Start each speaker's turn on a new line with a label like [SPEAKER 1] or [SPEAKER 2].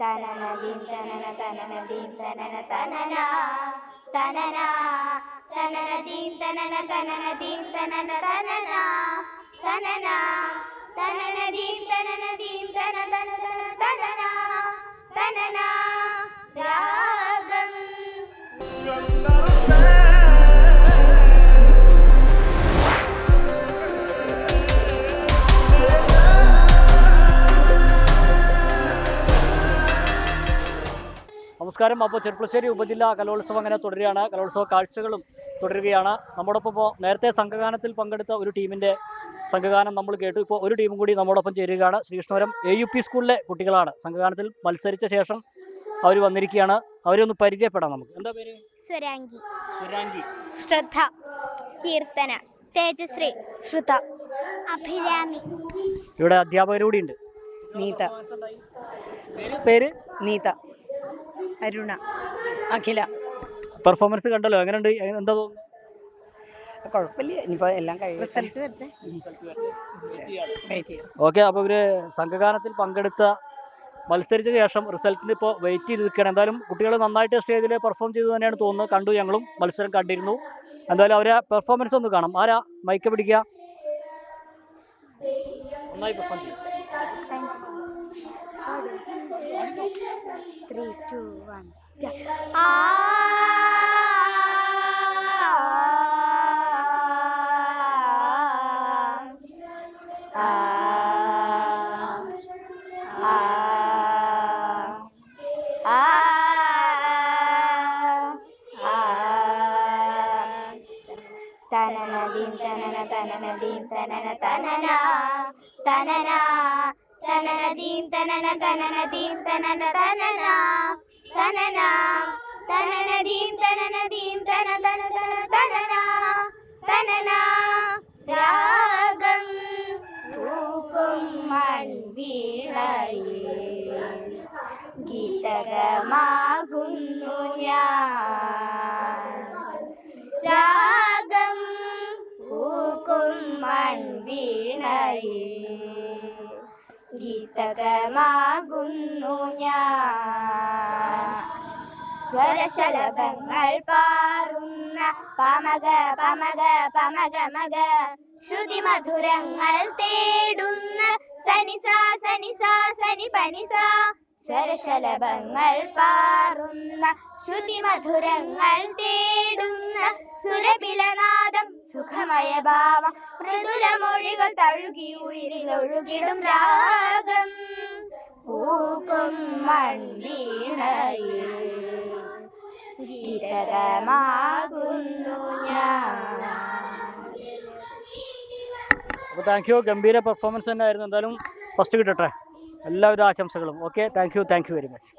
[SPEAKER 1] തനന ദീം തനന തനന ദീം തനന. തനന തനന തനന ദീം തനന തനന ദീം തനന. തനന തനന തനന ദീം തനന ദീം തന തന തന തനന. തനന രാഗം.
[SPEAKER 2] നമസ്കാരം. അപ്പോൾ ചെറുപ്പശ്ശേരി ഉപജില്ലാ കലോത്സവം അങ്ങനെ തുടരുകയാണ്. കലോത്സവ കാഴ്ചകളും തുടരുകയാണ്. നമ്മോടൊപ്പം ഇപ്പോൾ നേരത്തെ സംഘഗാനത്തിൽ പങ്കെടുത്ത ഒരു ടീമിന്റെ സംഘഗാനം നമ്മൾ കേട്ടു. ഇപ്പോൾ ഒരു ടീമും കൂടി നമ്മോടൊപ്പം ചേരുകയാണ്. ശ്രീകൃഷ്ണപുരം എ യു പി സ്കൂളിലെ കുട്ടികളാണ്. സംഘഗാനത്തിൽ മത്സരിച്ച ശേഷം അവർ വന്നിരിക്കുകയാണ്. അവരെ ഒന്ന് പരിചയപ്പെടാം നമുക്ക്. എന്താ പേര്?
[SPEAKER 1] സ്വരാങ്കി
[SPEAKER 2] സ്വരാങ്കി
[SPEAKER 1] ശ്രദ്ധ. കീർത്തന. തേജശ്രീ ശ്രുത. അഭിരാമി.
[SPEAKER 2] ഇവിടെ അധ്യാപകരൂടിയുണ്ട് ഉണ്ട്.
[SPEAKER 3] നീത.
[SPEAKER 2] പേര്?
[SPEAKER 3] നീത. അരുണ. അഖില.
[SPEAKER 2] പെർഫോമൻസ് കണ്ടല്ലോ എങ്ങനെയുണ്ട്? എന്താ തോന്നുന്നു
[SPEAKER 3] കുഴപ്പമില്ല ഇനിയിപ്പോ എല്ലാം കഴിയും. റിസൾട്ട് വരട്ടെ. വെയിറ്റ് ചെയ്യാം
[SPEAKER 2] ഓക്കെ അപ്പോൾ ഇവർ സംഘഗാനത്തിൽ പങ്കെടുത്ത മത്സരിച്ച ശേഷം റിസൾട്ടിന് ഇപ്പോൾ വെയിറ്റ് ചെയ്ത് നിൽക്കുകയാണ് എന്തായാലും കുട്ടികൾ നന്നായിട്ട് സ്റ്റേജിൽ പെർഫോം ചെയ്തു തന്നെയാണ് തോന്നുന്നത്. കണ്ടു ഞങ്ങളും മത്സരം കണ്ടിരുന്നു. എന്തായാലും അവരെ പെർഫോമൻസ് ഒന്ന് കാണാം. ആരാ മൈക്ക് പിടിക്കുക? നന്നായി പെർഫോം ചെയ്യും.
[SPEAKER 1] ത്രീ ടു വൺ തനനദീം തനന തനനദീം തനന തനന തനന തനനദീം തനന തനനദീം തനന തനന തനന. തനനദീം തനനദീം തന തന തന തനന. തനന രാഗം മൺവിളയേ ഗീതകമാകുന്നു ഞാൻ. രാഗം പൂക്കും മൺവീണയിൽ ഗീതകമാകുന്നു ഞാൻ. സ്വരശലഭങ്ങൾ പാറുന്ന പമക പമക പമക മക. ശ്രുതി മധുരങ്ങൾ തേടുന്ന സനിസ സനിസ സനി പനിസ സ്വരശലഭങ്ങൾ പാറുന്ന ശ്രുതി മധുരങ്ങൾ തേടുന്ന സുരബിലനാദം സുഖമയ ഭാവം മൃദുലമൊഴികൾ തഴുകി ഉയിരിലൊഴുകിടും രാഗം. പൂക്കും മൺവീണയിൽ ഞാൻ
[SPEAKER 2] അപ്പോൾ താങ്ക് യു ഗംഭീര പെർഫോമൻസ് തന്നെ ആയിരുന്നു എന്തായാലും ഫസ്റ്റ് കിട്ടട്ടെ. എല്ലാവിധ ആശംസകളും. Okay thank you thank you very much